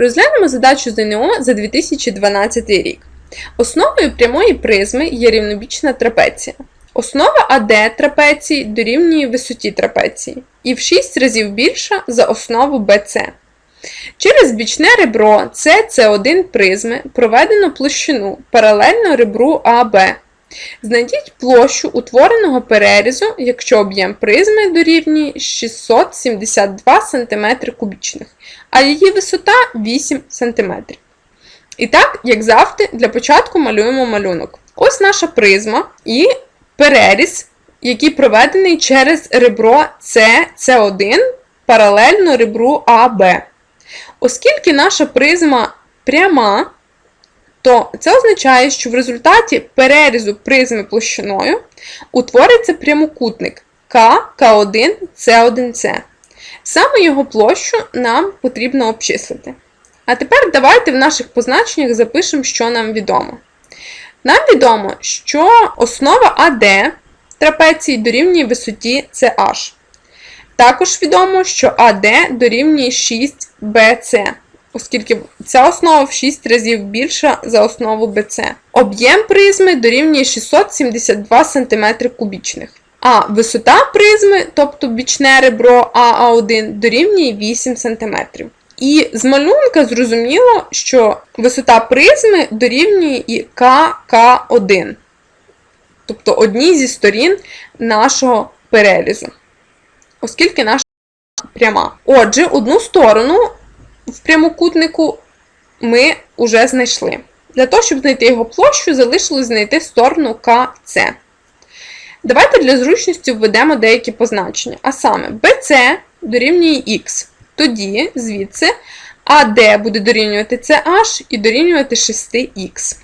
Розглянемо задачу ЗНО за 2012 рік. Основою прямої призми є рівнобічна трапеція. Основа АД трапеції дорівнює висоті трапеції і в 6 разів більша за основу BC. Через бічне ребро CC1 призми проведено площину паралельно ребру АБ. Знайдіть площу утвореного перерізу, якщо об'єм призми дорівнює 672 см кубічних, а її висота 8 см. І так, як завжди, для початку малюємо малюнок. Ось наша призма і переріз, який проведений через ребро CC1 паралельно ребру АБ. Оскільки наша призма пряма, то це означає, що в результаті перерізу призми площиною утвориться прямокутник К, К1, С1С. Саме його площу нам потрібно обчислити. А тепер давайте в наших позначеннях запишемо, що нам відомо. Нам відомо, що основа АД трапеції дорівнює висоті CH. Також відомо, що АД дорівнює 6BC, оскільки ця основа в 6 разів більша за основу BC. Об'єм призми дорівнює 672 см кубічних. А висота призми, тобто бічне ребро АА1, дорівнює 8 см. І з малюнка зрозуміло, що висота призми дорівнює і КК1, тобто одній зі сторін нашого перерізу, оскільки наша пряма. Отже, одну сторону в прямокутнику ми вже знайшли. Для того, щоб знайти його площу, залишилось знайти сторону КЦ. Давайте для зручності введемо деякі позначення. А саме BC дорівнює Х. Тоді, звідси, АД буде дорівнювати CH і дорівнювати 6х.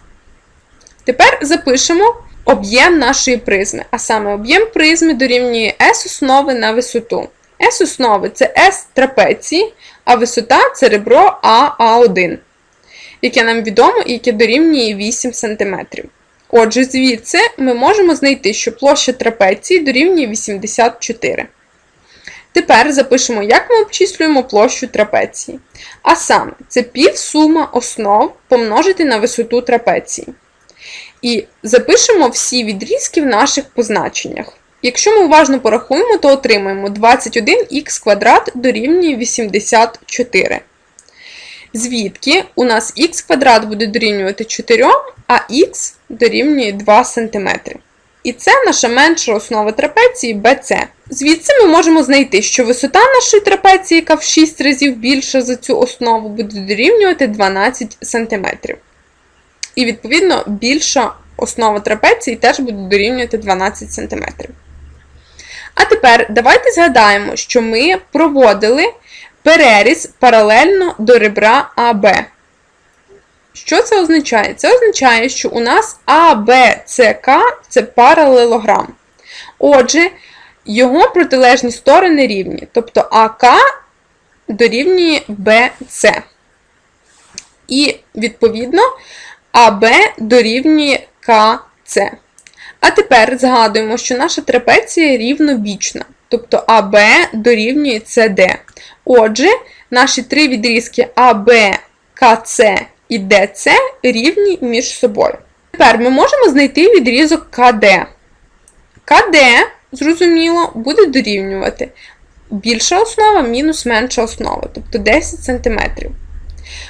Тепер запишемо об'єм нашої призми. А саме об'єм призми дорівнює S основи на висоту. S основи це S трапеції, а висота це ребро АА1, яке нам відомо і яке дорівнює 8 см. Отже, звідси ми можемо знайти, що площа трапеції дорівнює 84 Тепер запишемо, як ми обчислюємо площу трапеції. А саме, це півсума основ помножити на висоту трапеції. І запишемо всі відрізки в наших позначеннях. Якщо ми уважно порахуємо, то отримаємо 21х квадрат дорівнює 84. Звідки у нас х квадрат буде дорівнювати 4, а х дорівнює 2 см. І це наша менша основа трапеції BC. Звідси ми можемо знайти, що висота нашої трапеції, яка в 6 разів більша за цю основу, буде дорівнювати 12 см. І, відповідно, більша основа трапеції теж буде дорівнювати 12 см. А тепер давайте згадаємо, що ми проводили переріз паралельно до ребра АБ. Що це означає? Це означає, що у нас АБЦК це паралелограм. Отже, його протилежні сторони рівні. Тобто АК дорівнює БЦ. І, відповідно, АБ дорівнює КЦ. А тепер згадуємо, що наша трапеція рівнобічна. Тобто АБ дорівнює СД. Отже, наші три відрізки АБ, КЦ і ДЦ рівні між собою. Тепер ми можемо знайти відрізок КД. КД, зрозуміло, буде дорівнювати більша основа мінус менша основа, тобто 10 см.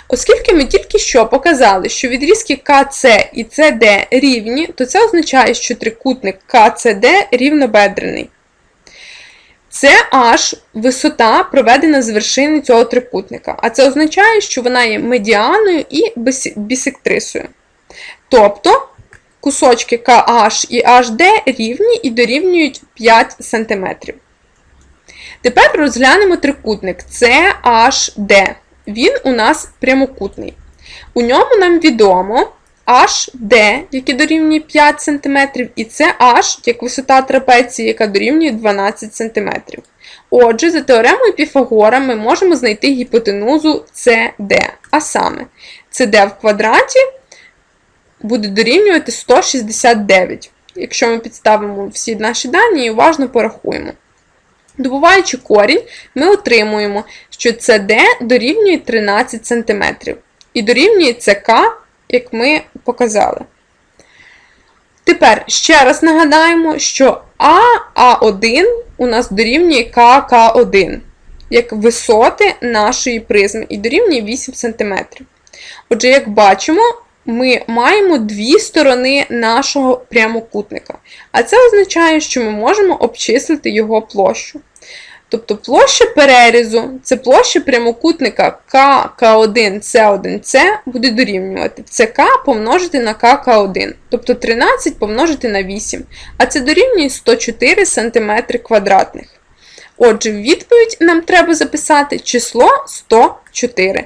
Оскільки ми тільки що показали, що відрізки КЦ і ЦД рівні, то це означає, що трикутник КЦД рівнобедрений. Це аж висота проведена з вершини цього трикутника. А це означає, що вона є медіаною і бісектрисою. Тобто кусочки KH і HD рівні і дорівнюють 5 см. Тепер розглянемо трикутник CHD. Він у нас прямокутний. У ньому нам відомо HD, який дорівнює 5 см, і це H, як висота трапеції, яка дорівнює 12 см. Отже, за теоремою Піфагора ми можемо знайти гіпотенузу CD, а саме CD в квадраті буде дорівнювати 169. Якщо ми підставимо всі наші дані і уважно порахуємо. Добуваючи корінь, ми отримуємо, що CD дорівнює 13 см і дорівнює ЦК, як ми показали. Тепер ще раз нагадаємо, що АА1 у нас дорівнює КК1, як висоти нашої призми, і дорівнює 8 см. Отже, як бачимо, ми маємо дві сторони нашого прямокутника. А це означає, що ми можемо обчислити його площу. Тобто площа перерізу це площа прямокутника КК1, С1С буде дорівнювати ЦК помножити на КК1, тобто 13 помножити на 8, а це дорівнює 104 см квадратних. Отже, в відповідь нам треба записати число 104.